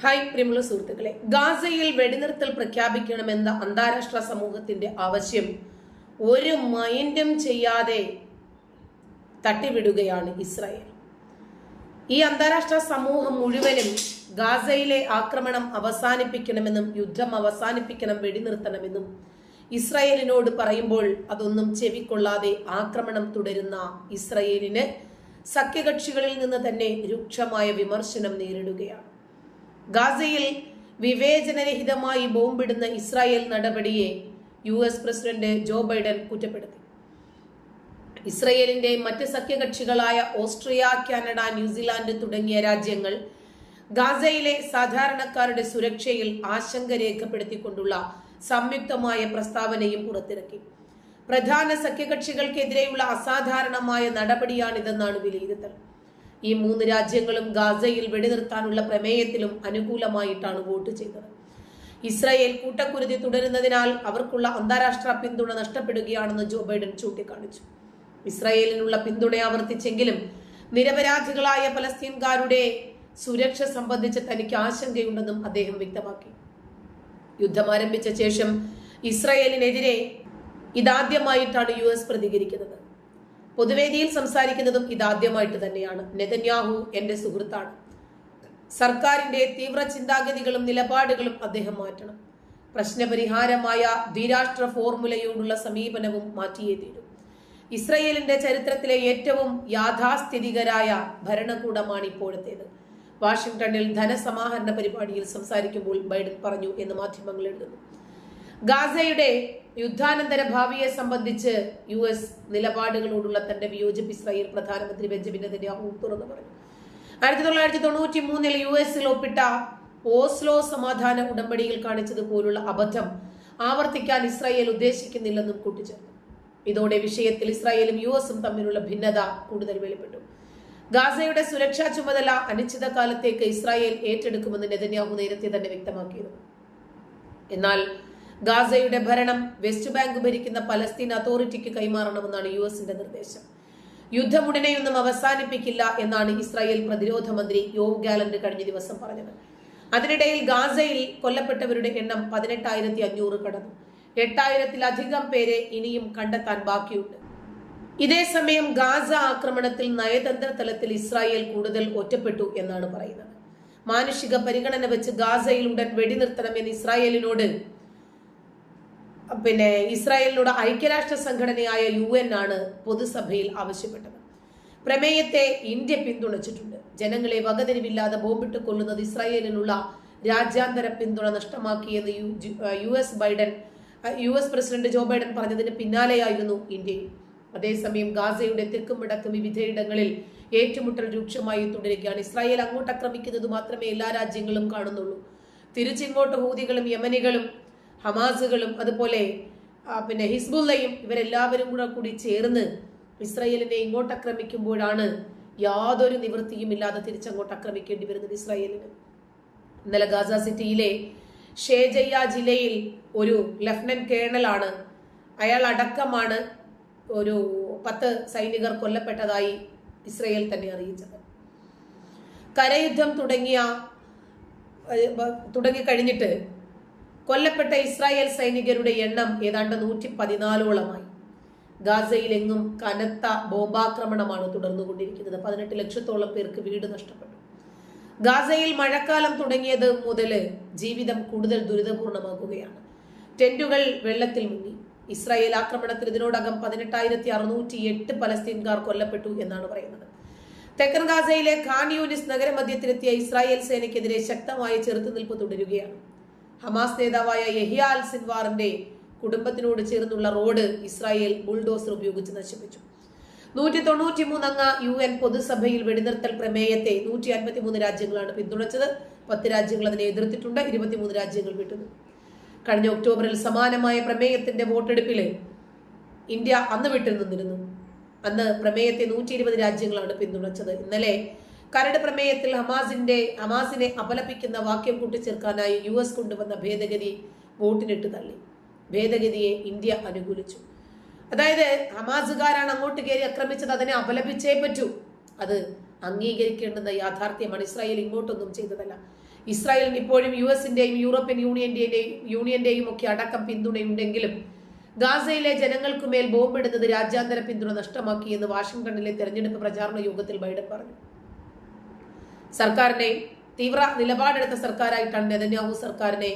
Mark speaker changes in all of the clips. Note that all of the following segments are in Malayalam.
Speaker 1: ഹായ് പ്രിയമുള്ള സുഹൃത്തുക്കളെ. ഗാസയിൽ വെടിനിർത്തൽ പ്രഖ്യാപിക്കണമെന്ന അന്താരാഷ്ട്ര സമൂഹത്തിന്റെ ആവശ്യം ഒരു മൈൻഡും ചെയ്യാതെ തട്ടിവിടുകയാണ് ഇസ്രായേൽ. ഈ അന്താരാഷ്ട്ര സമൂഹം മുഴുവനും ഗാസയിലെ ആക്രമണം അവസാനിപ്പിക്കണമെന്നും യുദ്ധം അവസാനിപ്പിക്കണം വെടിനിർത്തണമെന്നും ഇസ്രായേലിനോട് പറയുമ്പോൾ അതൊന്നും ചെവിക്കൊള്ളാതെ ആക്രമണം തുടരുന്ന ഇസ്രായേലിന് സഖ്യകക്ഷികളിൽ നിന്ന് തന്നെ രൂക്ഷമായ വിമർശനം നേരിടുകയാണ്. ഗാസയിൽ വിവേചനരഹിതമായി ബോംബിടുന്ന ഇസ്രായേൽ നടപടിയെ U S president Joe Biden കുറ്റപ്പെടുത്തി. ഇസ്രയേലിന്റെ മറ്റ് സഖ്യകക്ഷികളായ ഓസ്ട്രിയ കാനഡ ന്യൂസിലാൻഡ് തുടങ്ങിയ രാജ്യങ്ങൾ ഗാസയിലെ സാധാരണക്കാരുടെ സുരക്ഷയിൽ ആശങ്ക രേഖപ്പെടുത്തിക്കൊണ്ടുള്ള സംയുക്തമായ പ്രസ്താവനയും പുറത്തിറക്കി. പ്രധാന സഖ്യകക്ഷികൾക്കെതിരെയുള്ള അസാധാരണമായ നടപടിയാണിതെന്നാണ് വിലയിരുത്തൽ. ഈ മൂന്ന് രാജ്യങ്ങളും ഗാസയിൽ വെടിനിർത്താനുള്ള പ്രമേയത്തിലും അനുകൂലമായിട്ടാണ് വോട്ട് ചെയ്തത്. ഇസ്രായേൽ കൂട്ടക്കുരുതി തുടരുന്നതിനാൽ അവർക്കുള്ള അന്താരാഷ്ട്ര പിന്തുണ നഷ്ടപ്പെടുകയാണെന്ന് ജോ ബൈഡൻ ചൂണ്ടിക്കാണിച്ചു. ഇസ്രായേലിനുള്ള പിന്തുണ ആവർത്തിച്ചെങ്കിലും നിരപരാധികളായ പലസ്തീൻകാരുടെ സുരക്ഷ സംബന്ധിച്ച് തനിക്ക് ആശങ്കയുണ്ടെന്നും അദ്ദേഹം വ്യക്തമാക്കി. യുദ്ധം ആരംഭിച്ച ശേഷം ഇസ്രായേലിനെതിരെ ഇതാദ്യമായിട്ടാണ് യു എസ് പ്രതികരിക്കുന്നത്. പൊതുവേദിയിൽ സംസാരിക്കുന്നതും ഇതാദ്യമായിട്ട് തന്നെയാണ്. നെതന്യാഹു എന്റെ സുഹൃത്താണ്. സർക്കാരിന്റെ തീവ്ര ചിന്താഗതികളും നിലപാടുകളും അദ്ദേഹം മാറ്റണം. പ്രശ്നപരിഹാരമായ ദ്വിരാഷ്ട്ര ഫോർമുലയോടുള്ള സമീപനവും മാറ്റിയേ തീരും. ഇസ്രയേലിന്റെ ചരിത്രത്തിലെ ഏറ്റവും യാഥാസ്ഥിതികരായ ഭരണകൂടമാണ് ഇപ്പോഴത്തേത്. വാഷിംഗ്ടണിൽ ധനസമാഹരണ പരിപാടിയിൽ സംസാരിക്കുമ്പോൾ ബൈഡൻ പറഞ്ഞു എന്ന് മാധ്യമങ്ങൾ എഴുതുന്നു. ഗാസയുടെ യുദ്ധാനന്തര ഭാവിയെ സംബന്ധിച്ച് യു എസ് നിലപാടുകളോടുള്ള തന്റെ വിയോജിപ്പ് ഇസ്രായേൽ പ്രധാനമന്ത്രി ബെഞ്ചമിൻ നെതന്യാഹു തുറന്നു പറഞ്ഞു. ആയിരത്തി തൊള്ളായിരത്തി തൊണ്ണൂറ്റി മൂന്നിൽ യു എസിൽ ഒപ്പിട്ട ഓസ്ലോ സമാധാന ഉടമ്പടിയിൽ കാണിച്ചതുപോലുള്ള അബദ്ധം ആവർത്തിക്കാൻ ഇസ്രായേൽ ഉദ്ദേശിക്കുന്നില്ലെന്നും കൂട്ടിച്ചേർത്തു. ഇതോടെ വിഷയത്തിൽ ഇസ്രായേലും യു എസും തമ്മിലുള്ള ഭിന്നത കൂടുതൽ വെളിപ്പെട്ടു. ഗാസയുടെ സുരക്ഷാ ചുമതല അനിശ്ചിതകാലത്തേക്ക് ഇസ്രായേൽ ഏറ്റെടുക്കുമെന്ന് നെതന്യാഹു നേരത്തെ തന്നെ വ്യക്തമാക്കിയിരുന്നു. എന്നാൽ ഗാസയുടെ ഭരണം വെസ്റ്റ് ബാങ്ക് ഭരിക്കുന്ന പലസ്തീൻ അതോറിറ്റിക്ക് കൈമാറണമെന്നാണ് യു എസിന്റെ നിർദ്ദേശം. യുദ്ധമുടനെയൊന്നും അവസാനിപ്പിക്കില്ല എന്നാണ് ഇസ്രായേൽ പ്രതിരോധ മന്ത്രി യോവ് ഗാലന്റ് കഴിഞ്ഞ ദിവസം പറഞ്ഞത്. അതിനിടയിൽ ഗാസയിൽ കൊല്ലപ്പെട്ടവരുടെ എണ്ണം പതിനെട്ടായിരത്തി അഞ്ഞൂറ് കടന്നു. എട്ടായിരത്തിലധികം പേരെ ഇനിയും കണ്ടെത്താൻ ബാക്കിയുണ്ട്. ഇതേസമയം ഗാസ ആക്രമണത്തിൽ നയതന്ത്ര തലത്തിൽ ഇസ്രായേൽ കൂടുതൽ ഒറ്റപ്പെട്ടു എന്നാണ് പറയുന്നത്. മാനുഷിക പരിഗണന വെച്ച് ഗാസയിൽ ഉടൻ വെടിനിർത്തണമെന്ന് ഇസ്രായേലിനോട് പിന്നെ ഇസ്രായേലിനോട് ഐക്യരാഷ്ട്ര സംഘടനയായ യു എൻ ആണ് പൊതുസഭയിൽ ആവശ്യപ്പെട്ടത്. പ്രമേയത്തെ ഇന്ത്യ പിന്തുണച്ചിട്ടുണ്ട്. ജനങ്ങളെ വകതിരിവില്ലാതെ ബോംബിട്ട് കൊല്ലുന്നത് ഇസ്രായേലിനുള്ള രാജ്യാന്തര പിന്തുണ നഷ്ടമാക്കിയെന്ന് U S Biden U S president Joe Biden പറഞ്ഞതിന് പിന്നാലെയായിരുന്നു ഇന്ത്യയും. അതേസമയം ഗാസയുടെ തെക്കും വടക്കും വിവിധയിടങ്ങളിൽ ഏറ്റുമുട്ടൽ രൂക്ഷമായി തുടരുകയാണ്. ഇസ്രായേൽ അങ്ങോട്ട് ആക്രമിക്കുന്നത് മാത്രമേ എല്ലാ രാജ്യങ്ങളും കാണുന്നുള്ളൂ. തിരിച്ചിങ്ങോട്ട് ഹൂതികളും യമനികളും ഹമാസുകളും അതുപോലെ പിന്നെ ഹിസ്ബുല്ലയും ഇവരെല്ലാവരും കൂടെ കൂടി ചേർന്ന് ഇസ്രയേലിനെ ഇങ്ങോട്ട് ആക്രമിക്കുമ്പോഴാണ് യാതൊരു നിവൃത്തിയും ഇല്ലാതെ തിരിച്ചങ്ങോട്ട് ആക്രമിക്കേണ്ടി വരുന്നത് ഇസ്രായേലിന്. ഇന്നലെ ഗാസ സിറ്റിയിലെ ഷേജയ്യ ജില്ലയിൽ ഒരു ലഫ്റ്റനന്റ് കേണലാണ്. അയാൾ അടക്കമാണ് ഒരു പത്ത് സൈനികർ കൊല്ലപ്പെട്ടതായി ഇസ്രയേൽ തന്നെ അറിയിച്ചത്. കരയുദ്ധം തുടങ്ങിയ തുടങ്ങിക്കഴിഞ്ഞിട്ട് കൊല്ലപ്പെട്ട ഇസ്രായേൽ സൈനികരുടെ എണ്ണം ഏതാണ്ട് നൂറ്റി പതിനാലോളമായി ഗാസയിലെങ്ങും കനത്ത ബോംബാക്രമണമാണ് തുടർന്നുകൊണ്ടിരിക്കുന്നത്. പതിനെട്ട് ലക്ഷത്തോളം പേർക്ക് വീട് നഷ്ടപ്പെട്ടു. ഗാസയിൽ മഴക്കാലം തുടങ്ങിയത് മുതൽ ജീവിതം കൂടുതൽ ദുരിതപൂർണമാകുകയാണ് ടെന്റുകൾ വെള്ളത്തിൽ മുങ്ങി. ഇസ്രായേൽ ആക്രമണത്തിൽ ഇതിനോടകം പതിനെട്ടായിരത്തി അറുന്നൂറ്റി എട്ട് പലസ്തീൻകാർ കൊല്ലപ്പെട്ടു എന്നാണ് പറയുന്നത്. തെക്കൻ ഗാസയിലെ ഖാൻ യൂനിസ് നഗരമധ്യത്തിലെത്തിയ ഇസ്രായേൽ സേനയ്ക്കെതിരെ ശക്തമായ ചെറുത്തുനിൽപ്പ് തുടരുകയാണ്. ഹമാസ് നേതാവായ യഹിയ സിൻവാറിന്റെ കുടുംബത്തിനോട് ചേർന്നുള്ള റോഡ് ഇസ്രായേൽ ബുൾഡോസർ ഉപയോഗിച്ച് നശിപ്പിച്ചു. നൂറ്റി തൊണ്ണൂറ്റി മൂന്നംഗ യു എൻ പൊതുസഭയിൽ വെടിനിർത്തൽ പ്രമേയത്തെ നൂറ്റി അൻപത്തി മൂന്ന് രാജ്യങ്ങളാണ് പിന്തുണച്ചത്. പത്ത് രാജ്യങ്ങൾ അതിനെ എതിർത്തിട്ടുണ്ട്. ഇരുപത്തിമൂന്ന് രാജ്യങ്ങൾ വിട്ടുന്നു കഴിഞ്ഞ ഒക്ടോബറിൽ സമാനമായ പ്രമേയത്തിന്റെ വോട്ടെടുപ്പിൽ ഇന്ത്യ അന്ന് വിട്ടു നിന്നിരുന്നു അന്ന് പ്രമേയത്തെ നൂറ്റി ഇരുപത് രാജ്യങ്ങളാണ് പിന്തുണച്ചത്. ഇന്നലെ കരട് പ്രമേയത്തിൽ ഹമാസിന്റെ ഹമാസിനെ അപലപിക്കുന്ന വാക്യം കൂട്ടിച്ചേർക്കാനായി യു എസ് കൊണ്ടുവന്ന ഭേദഗതി വോട്ടിനിട്ട് തള്ളി. ഭേദഗതിയെ ഇന്ത്യ അനുകൂലിച്ചു. അതായത് ഹമാസുകാരാണ് അങ്ങോട്ട് കയറി ആക്രമിച്ചത് അതിനെ അപലപിച്ചേ പറ്റൂ. അത് അംഗീകരിക്കേണ്ടുന്ന യാഥാർത്ഥ്യമാണ്. ഇസ്രായേൽ ഇങ്ങോട്ടൊന്നും ചെയ്തതല്ല. ഇസ്രായേലിന് ഇപ്പോഴും യു എസിന്റെയും യൂറോപ്യൻ യൂണിയന്റെയും യൂണിയന്റെയും ഒക്കെ അടക്കം പിന്തുണയുണ്ടെങ്കിലും ഗാസയിലെ ജനങ്ങൾക്കുമേൽ ബോംബിടുന്നത് രാജ്യാന്തര പിന്തുണ നഷ്ടമാക്കിയെന്ന് വാഷിംഗ്ടണിലെ തെരഞ്ഞെടുപ്പ് പ്രചാരണ യോഗത്തിൽ ബൈഡൻ പറഞ്ഞു. സർക്കാരിനെ തീവ്ര നിലപാടെടുത്ത സർക്കാരായിട്ടാണ് നെതന്യാഹു സർക്കാരിനെ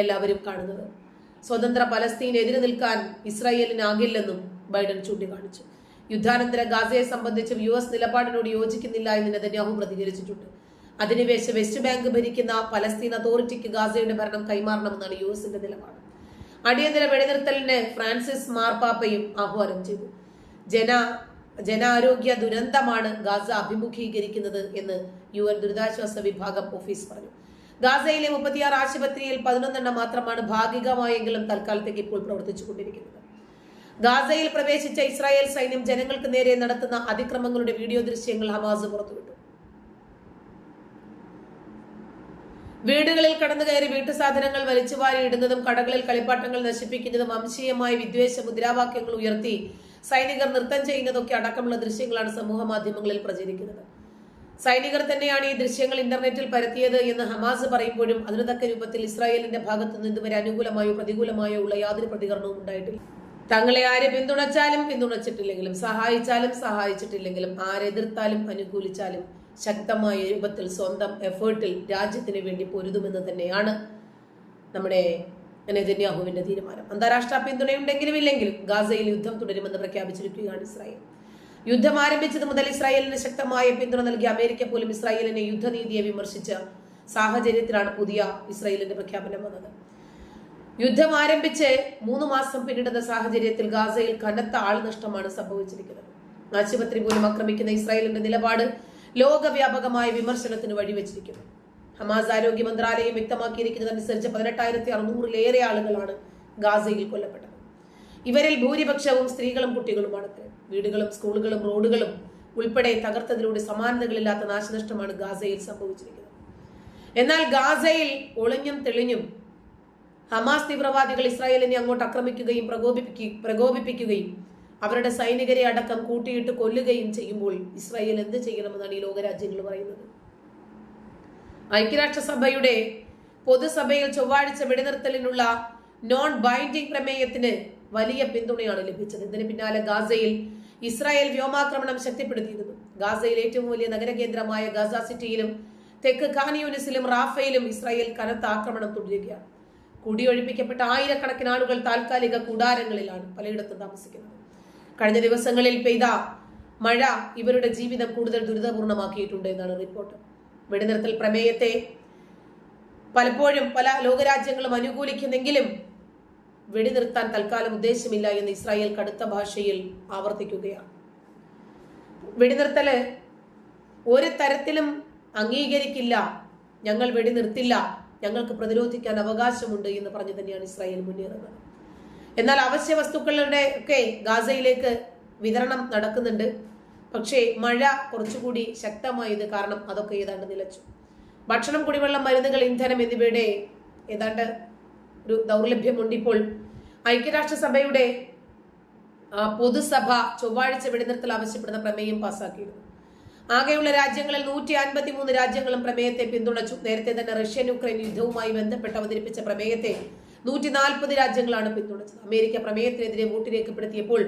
Speaker 1: എല്ലാവരും കാണുന്നത്. സ്വതന്ത്ര പലസ്തീന് എതിര് നിൽക്കാൻ ഇസ്രായേലിനാകില്ലെന്നും ബൈഡൻ ചൂണ്ടിക്കാണിച്ചു. യുദ്ധാനന്തര ഗാസയെ സംബന്ധിച്ചും യു എസ് നിലപാടിനോട് യോജിക്കുന്നില്ല എന്ന് നെതന്യാഹു പ്രതികരിച്ചിട്ടുണ്ട്. അധിനിവേശ വെസ്റ്റ് ബാങ്ക് ഭരിക്കുന്ന പലസ്തീൻ അതോറിറ്റിക്ക് ഗാസയുടെ ഭരണം കൈമാറണമെന്നാണ് യു എസിന്റെ നിലപാട്. അടിയന്തര വെടിനിർത്തലിന് ഫ്രാൻസിസ് മാർപാപ്പയും ആഹ്വാനം ചെയ്തു. ജന ജനാരോഗ്യ ദുരന്തമാണ് ഗാസ അഭിമുഖീകരിക്കുന്നത് എന്ന് യു എൻ ദുരിതാശ്വാസ വിഭാഗം ഓഫീസ് പറഞ്ഞു. ഗാസയിലെ മുപ്പത്തിയാറ് ആശുപത്രിയിൽ പതിനൊന്നെണ്ണം മാത്രമാണ് ഭാഗികമായെങ്കിലും തൽക്കാലത്തേക്ക് ഇപ്പോൾ പ്രവർത്തിച്ചു പ്രവർത്തിച്ചുകൊണ്ടിരിക്കുന്നത്. ഗാസയിൽ പ്രവേശിച്ച ഇസ്രായേൽ സൈന്യം ജനങ്ങൾക്ക് നേരെ നടത്തുന്ന അതിക്രമങ്ങളുടെ വീഡിയോ ദൃശ്യങ്ങൾ ഹമാസ് പുറത്തുവിട്ടു. വീടുകളിൽ കടന്നു കയറി വീട്ടുസാധനങ്ങൾ വലിച്ചുവാരി ഇടുന്നതും കടകളിൽ കളിപ്പാട്ടങ്ങൾ നശിപ്പിക്കുന്നതും വംശീയമായ വിദ്വേഷ മുദ്രാവാക്യങ്ങൾ ഉയർത്തി സൈനികർ നൃത്തം ചെയ്യുന്നതൊക്കെ അടക്കമുള്ള ദൃശ്യങ്ങളാണ് സമൂഹ മാധ്യമങ്ങളിൽ പ്രചരിക്കുന്നത്. സൈനികർ തന്നെയാണ് ഈ ദൃശ്യങ്ങൾ ഇന്റർനെറ്റിൽ പരത്തിയത് എന്ന് ഹമാസ് പറയുമ്പോഴും അതിനു തക്ക രൂപത്തിൽ ഇസ്രായേലിന്റെ ഭാഗത്തു നിന്ന് ഇതുവരെ അനുകൂലമായോ പ്രതികൂലമായോ ഉള്ള യാതൊരു പ്രതികരണവും ഉണ്ടായിട്ടില്ല. തങ്ങളെ ആരെ പിന്തുണച്ചാലും പിന്തുണച്ചിട്ടില്ലെങ്കിലും സഹായിച്ചാലും സഹായിച്ചിട്ടില്ലെങ്കിലും ആരെതിർത്താലും അനുകൂലിച്ചാലും ശക്തമായ രൂപത്തിൽ സ്വന്തം എഫേർട്ടിൽ രാജ്യത്തിന് വേണ്ടി പൊരുതുമെന്ന് തന്നെയാണ് നമ്മുടെ നെതന്യാഹുവിന്റെ തീരുമാനം. അന്താരാഷ്ട്ര പിന്തുണയുണ്ടെങ്കിലും ഇല്ലെങ്കിൽ ഗാസയിൽ യുദ്ധം തുടരുമെന്ന് പ്രഖ്യാപിച്ചിരിക്കുകയാണ് ഇസ്രായേൽ. യുദ്ധം ആരംഭിച്ചത് മുതൽ ഇസ്രായേലിന് ശക്തമായ പിന്തുണ നൽകിയ അമേരിക്ക പോലും ഇസ്രായേലിനെ യുദ്ധനീതിയെ വിമർശിച്ച സാഹചര്യത്തിലാണ് പുതിയ ഇസ്രായേലിന്റെ പ്രഖ്യാപനം വന്നത്. യുദ്ധം ആരംഭിച്ച് മൂന്ന് മാസം പിന്നിടുന്ന സാഹചര്യത്തിൽ ഗാസയിൽ കനത്ത ആൾനഷ്ടമാണ് സംഭവിച്ചിരിക്കുന്നത്. ആശുപത്രി പോലും ആക്രമിക്കുന്ന ഇസ്രായേലിന്റെ നിലപാട് ലോകവ്യാപകമായ വിമർശനത്തിന് വഴിവെച്ചിരിക്കുന്നു. ഹമാസ് ആരോഗ്യ മന്ത്രാലയം വ്യക്തമാക്കിയിരിക്കുന്നതനുസരിച്ച് പതിനെട്ടായിരത്തി അറുന്നൂറിലേറെ ആളുകളാണ് ഗാസയിൽ കൊല്ലപ്പെട്ടത്. ഇവരിൽ ഭൂരിപക്ഷവും സ്ത്രീകളും കുട്ടികളുമാണ് വീടുകളും സ്കൂളുകളും റോഡുകളും ഉൾപ്പെടെ തകർത്തതിലൂടെ സമാനതകളില്ലാത്ത നാശനഷ്ടമാണ് ഗാസയിൽ സംഭവിച്ചിരിക്കുന്നത്. എന്നാൽ ഗാസയിൽ ഒളിഞ്ഞും തെളിഞ്ഞും ഹമാസ് തീവ്രവാദികൾ ഇസ്രായേലിനെ അങ്ങോട്ട് ആക്രമിക്കുകയും പ്രകോപിപ്പിക്കുകയും പ്രകോപിപ്പിക്കുകയും അവരുടെ സൈനികരെ അടക്കം കൂട്ടിയിട്ട് കൊല്ലുകയും ചെയ്യുമ്പോൾ ഇസ്രായേൽ എന്ത് ചെയ്യണമെന്നാണ് ഈ ലോകരാജ്യങ്ങൾ പറയുന്നത്? ഐക്യരാഷ്ട്രസഭയുടെ പൊതുസഭയിൽ ചൊവ്വാഴ്ച വെടിനിർത്തലിനുള്ള നോൺ ബൈൻഡിംഗ് പ്രമേയത്തിന് വലിയ പിന്തുണയാണ് ലഭിച്ചത്. ഇതിന് പിന്നാലെ ഗാസയിൽ ഇസ്രായേൽ വ്യോമാക്രമണം ശക്തിപ്പെടുത്തിയിരുന്നു. ഗാസയിൽ ഏറ്റവും വലിയ നഗരകേന്ദ്രമായ ഗാസ സിറ്റിയിലും തെക്ക് ഖാനിയൂനിസിലും റാഫയിലും ഇസ്രായേൽ കനത്ത ആക്രമണം തുടരുകയാണ്. കുടിയൊഴിപ്പിക്കപ്പെട്ട ആയിരക്കണക്കിന് ആളുകൾ താൽക്കാലിക കൂടാരങ്ങളിലാണ് പലയിടത്തും താമസിക്കുന്നത്. കഴിഞ്ഞ ദിവസങ്ങളിൽ പെയ്ത മഴ ഇവരുടെ ജീവിതം കൂടുതൽ ദുരിതപൂർണമാക്കിയിട്ടുണ്ട് എന്നാണ് റിപ്പോർട്ട്. വെടിനിർത്തൽ പ്രമേയത്തെ പലപ്പോഴും പല ലോകരാജ്യങ്ങളും അനുകൂലിക്കുന്നെങ്കിലും വെടിനിർത്താൻ തൽക്കാലം ഉദ്ദേശമില്ല എന്ന് ഇസ്രായേൽ കടുത്ത ഭാഷയിൽ ആവർത്തിക്കുകയാണ്. വെടിനിർത്തൽ ഒരു തരത്തിലും അംഗീകരിക്കില്ല. ഞങ്ങൾ വെടിനിർത്തില്ല. ഞങ്ങൾക്ക് പ്രതിരോധിക്കാൻ അവകാശമുണ്ട് എന്ന് പറഞ്ഞു തന്നെയാണ് ഇസ്രായേൽ മുന്നേറുന്നത്. എന്നാൽ അവശ്യ വസ്തുക്കളുടെ ഒക്കെ ഗാസയിലേക്ക് വിതരണം നടക്കുന്നുണ്ട്. പക്ഷേ മഴ കുറച്ചുകൂടി ശക്തമായത് കാരണം അതൊക്കെ ഏതാണ്ട് നിലച്ചു. ഭക്ഷണം കുടിവെള്ളം മരുന്നുകൾ ഇന്ധനം എന്നിവയുടെ ഏതാണ്ട് ഒരു ദൗർലഭ്യമുണ്ട് ഇപ്പോൾ. ഐക്യരാഷ്ട്രസഭയുടെ പൊതുസഭ ചൊവ്വാഴ്ച വെടിനിർത്തൽ ആവശ്യപ്പെടുന്ന പ്രമേയം പാസാക്കിയിരുന്നു. ആകെയുള്ള രാജ്യങ്ങളിൽ നൂറ്റി അൻപത്തി മൂന്ന് രാജ്യങ്ങളും പ്രമേയത്തെ പിന്തുണച്ചു. നേരത്തെ തന്നെ റഷ്യൻ യുക്രൈൻ യുദ്ധവുമായി ബന്ധപ്പെട്ട് അവതരിപ്പിച്ച പ്രമേയത്തെ നൂറ്റി നാൽപ്പത് രാജ്യങ്ങളാണ് പിന്തുണച്ചത്. അമേരിക്ക പ്രമേയത്തിനെതിരെ വോട്ട് രേഖപ്പെടുത്തിയപ്പോൾ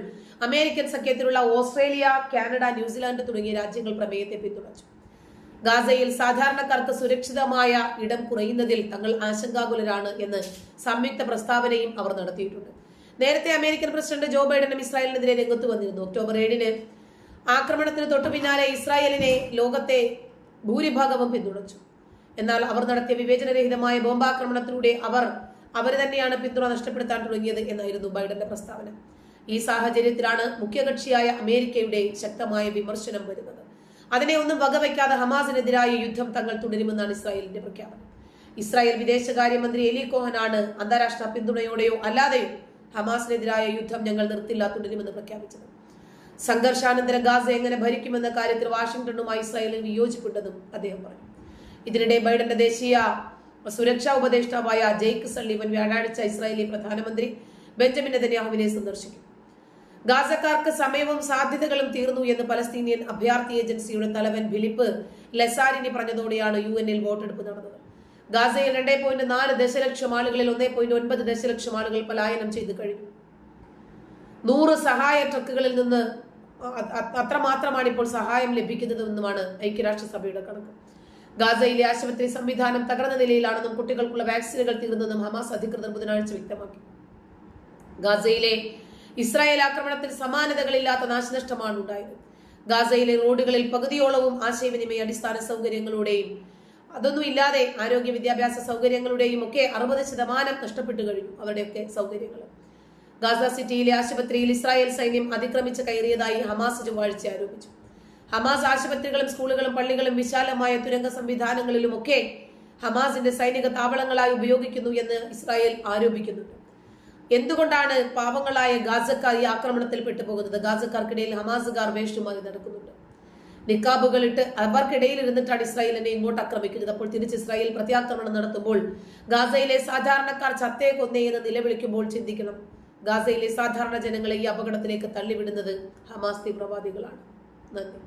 Speaker 1: അമേരിക്കൻ സഖ്യത്തിലുള്ള ഓസ്ട്രേലിയ കാനഡ ന്യൂസിലാൻഡ് തുടങ്ങിയ രാജ്യങ്ങൾ പ്രമേയത്തെ പിന്തുണച്ചു. ഗാസയിൽ സാധാരണക്കാർക്ക് സുരക്ഷിതമായ ഇടം കുറയുന്നതിൽ തങ്ങൾ ആശങ്കാകുലരാണ് എന്ന് സംയുക്ത പ്രസ്താവനയും അവർ നടത്തിയിട്ടുണ്ട്. നേരത്തെ അമേരിക്കൻ പ്രസിഡന്റ് ജോ ബൈഡനും ഇസ്രായേലിനെതിരെ രംഗത്ത് വന്നിരുന്നു. ഒക്ടോബർ ഏഴിന് ആക്രമണത്തിന് തൊട്ടു പിന്നാലെ ഇസ്രായേലിനെ ലോകത്തെ ഭൂരിഭാഗവും പിന്തുണച്ചു. എന്നാൽ അവർ നടത്തിയ വിവേചനരഹിതമായ ബോംബാക്രമണത്തിലൂടെ അവർ അവർ തന്നെയാണ് പിന്തുണ നഷ്ടപ്പെടുത്താൻ തുടങ്ങിയത് എന്നായിരുന്നു ബൈഡന്റെ പ്രസ്താവന. ഈ സാഹചര്യത്തിലാണ് മുഖ്യകക്ഷിയായ അമേരിക്കയുടെ ശക്തമായ വിമർശനം വരുന്നത്. അതിനെ ഒന്നും വകവയ്ക്കാതെ ഹമാസിനെതിരായ യുദ്ധം തങ്ങൾ തുടരുമെന്നാണ് ഇസ്രായേലിന്റെ പ്രഖ്യാപനം. ഇസ്രായേൽ വിദേശകാര്യമന്ത്രി എലി കോഹനാണ് അന്താരാഷ്ട്ര പിന്തുണയോടെയോ അല്ലാതെയോ ഹമാസിനെതിരായ യുദ്ധം ഞങ്ങൾ നിർത്തില്ല തുടരുമെന്ന് പ്രഖ്യാപിച്ചത്. സംഘർഷാനന്തര ഗാസ എങ്ങനെ ഭരിക്കുമെന്ന കാര്യത്തിൽ വാഷിംഗ്ടണുമായി ഇസ്രായേലിന് വിയോജിപ്പുണ്ടെന്നും അദ്ദേഹം പറഞ്ഞു. ഇതിനിടെ ബൈഡന്റെ ദേശീയ സുരക്ഷാ ഉപദേഷ്ടാവായ ജെയ്ക്ക് സള്ളിവൻ വ്യാഴാഴ്ച ഇസ്രായേലി പ്രധാനമന്ത്രി ബെഞ്ചമിൻ നെതന്യാഹുവിനെ സന്ദർശിക്കും. ഗാസക്കാർക്ക് സമയവും സാധ്യതകളും തീർന്നു എന്ന് പലസ്തീനിയൻ അഭയാർത്ഥി ഏജൻസിയുടെ തലവൻ ഫിലിപ്പ് ലെസാരിനി പറഞ്ഞതോടെയാണ് യു എന്നിൽ വോട്ടെടുപ്പ് നടന്നത്. ഗാസയിൽ രണ്ടേ പോയിന്റ് നാല് ദശലക്ഷം ആളുകളിൽ ഒന്നേ പോയിന്റ് ഒൻപത് ദശലക്ഷം ആളുകൾ പലായനം ചെയ്തു കഴിഞ്ഞു. നൂറ് സഹായ ട്രക്കുകളിൽ നിന്ന് അത്രമാത്രമാണ് ഇപ്പോൾ സഹായം ലഭിക്കുന്നതെന്നുമാണ് ഐക്യരാഷ്ട്രസഭയുടെ കണക്ക്. ഗാസയിലെ ആശുപത്രി സംവിധാനം തകർന്ന നിലയിലാണെന്നും കുട്ടികൾക്കുള്ള വാക്സിനുകൾ തീർന്നെന്നും ഹമാസ് അധികൃതർ ബുധനാഴ്ച വ്യക്തമാക്കി. ഗാസയിലെ ഇസ്രായേൽ ആക്രമണത്തിൽ സമാനതകളില്ലാത്ത നാശനഷ്ടമാണ് ഉണ്ടായത്. ഗാസയിലെ റോഡുകളിൽ പകുതിയോളവും ആശയവിനിമയ അടിസ്ഥാന സൗകര്യങ്ങളുടെയും അതൊന്നും ഇല്ലാതെ ആരോഗ്യ വിദ്യാഭ്യാസ സൗകര്യങ്ങളുടെയും ഒക്കെ അറുപത് ശതമാനം നഷ്ടപ്പെട്ടു കഴിഞ്ഞു അവരുടെയൊക്കെ സൗകര്യങ്ങൾ ഗാസ സിറ്റിയിലെ ആശുപത്രിയിൽ ഇസ്രായേൽ സൈന്യം അതിക്രമിച്ച് കയറിയതായി ഹമാസ് ചൊവ്വാഴ്ച ആരോപിച്ചു. ഹമാസ് ആശുപത്രികളും സ്കൂളുകളും പള്ളികളും വിശാലമായ തുരങ്ക സംവിധാനങ്ങളിലുമൊക്കെ ഹമാസിന്റെ സൈനിക താവളങ്ങളായി ഉപയോഗിക്കുന്നു എന്ന് ഇസ്രായേൽ ആരോപിക്കുന്നുണ്ട്. എന്തുകൊണ്ടാണ് പാവങ്ങളായ ഗാസക്കാർ ഈ ആക്രമണത്തിൽ പെട്ടുപോകുന്നത് ഗാസക്കാർക്കിടയിൽ ഹമാസുകാർ വേഷവുമായി നടക്കുന്നുണ്ട്. നിക്കാബുകൾ ഇട്ട് അവർക്കിടയിൽ ഇരുന്നിട്ടാണ് ഇസ്രായേലിനെ ഇങ്ങോട്ട് ആക്രമിക്കുന്നത്. അപ്പോൾ തിരിച്ച് ഇസ്രായേൽ പ്രത്യാക്രമണം നടത്തുമ്പോൾ ഗാസയിലെ സാധാരണക്കാർ ചത്തേ കൊന്നേ എന്ന് നിലവിളിക്കുമ്പോൾ ചിന്തിക്കണം. ഗാസയിലെ സാധാരണ ജനങ്ങളെ ഈ അപകടത്തിലേക്ക് തള്ളിവിടുന്നത് ഹമാസ് തീവ്രവാദികളാണ്. നന്ദി.